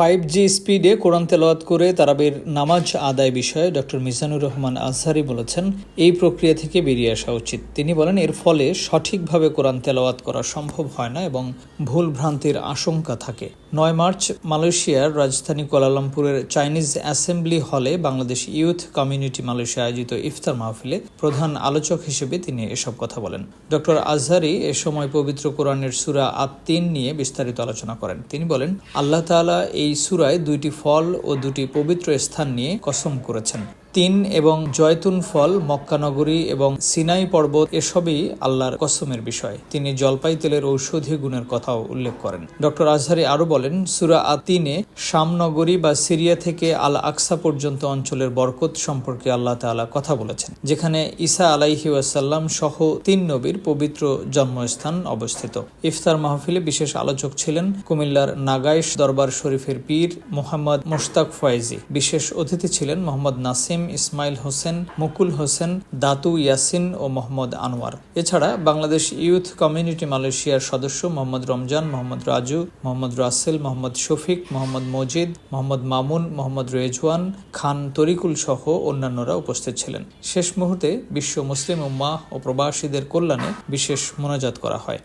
Five G স্পিডে কোরআন তেলাওয়াত করে তারাবির নামাজ আদায় বিষয়ে ডক্টর মিজানুর রহমান আজহারি বলেছেন, এই প্রক্রিয়া থেকে বেরিয়ে আসা উচিত। তিনি বলেন, এর ফলে সঠিকভাবে কোরআন তেলাওয়াত করা সম্ভব হয় না এবং ভুল ভ্রান্তির আশঙ্কা থাকে। নয় মার্চ মালয়েশিয়ার রাজধানী কোয়ালালামপুরের চাইনিজ অ্যাসেম্বলি হলে বাংলাদেশ ইউথ কমিউনিটি মালয়েশিয়া আয়োজিত ইফতার মাহফিলে প্রধান আলোচক হিসেবে তিনি এসব কথা বলেন। ডক্টর আজহারি এ সময় পবিত্র কোরআনের সুরা আত্মিন নিয়ে বিস্তারিত আলোচনা করেন। তিনি বলেন, আল্লাহ তাআলা এই সুরায় দুইটি ফল ও দুটি পবিত্র স্থান নিয়ে কসম করেছেন। তিন এবং জয়তুন ফল মক্কানগরী এবং সিনাই পর্বত এসবই আল্লাহর কসমের বিষয়। তিনি জলপাই তেলের ঔষধি গুণের কথাও উল্লেখ করেন। ডক্টর আজহারি আরও বলেন, সুরা আতিনে শামনগরী বা সিরিয়া থেকে আল আকসা পর্যন্ত অঞ্চলের বরকত সম্পর্কে আল্লাহ তাআলা কথা বলেছেন, যেখানে ঈসা আলাইহি ওয়াসাল্লাম সহ তিন নবীর পবিত্র জন্মস্থান অবস্থিত। ইফতার মাহফিলে বিশেষ আলোচক ছিলেন কুমিল্লার নাগাইশ দরবার শরীফের পীর মোহাম্মদ মোশতাক ফয়েজি। বিশেষ অতিথি ছিলেন মোহাম্মদ নাসিম ইসমাইল হোসেন, মুকুল হোসেন, দাতু ইয়াসিন ও মোহাম্মদ আনোয়ার। এছাড়া বাংলাদেশ ইউথ কমিউনিটি মালয়েশিয়ার সদস্য মোহাম্মদ রমজান, মোহাম্মদ রাজু, মোহাম্মদ রাসেল, মোহাম্মদ শফিক, মোহাম্মদ মজিদ, মোহাম্মদ মামুন, মোহাম্মদ রেজওয়ান খান তরিকুল সহ অন্যান্যরা উপস্থিত ছিলেন। শেষ মুহূর্তে বিশ্ব মুসলিম উম্মাহ ও প্রবাসীদের কল্যাণে বিশেষ মোনাজাত করা হয়।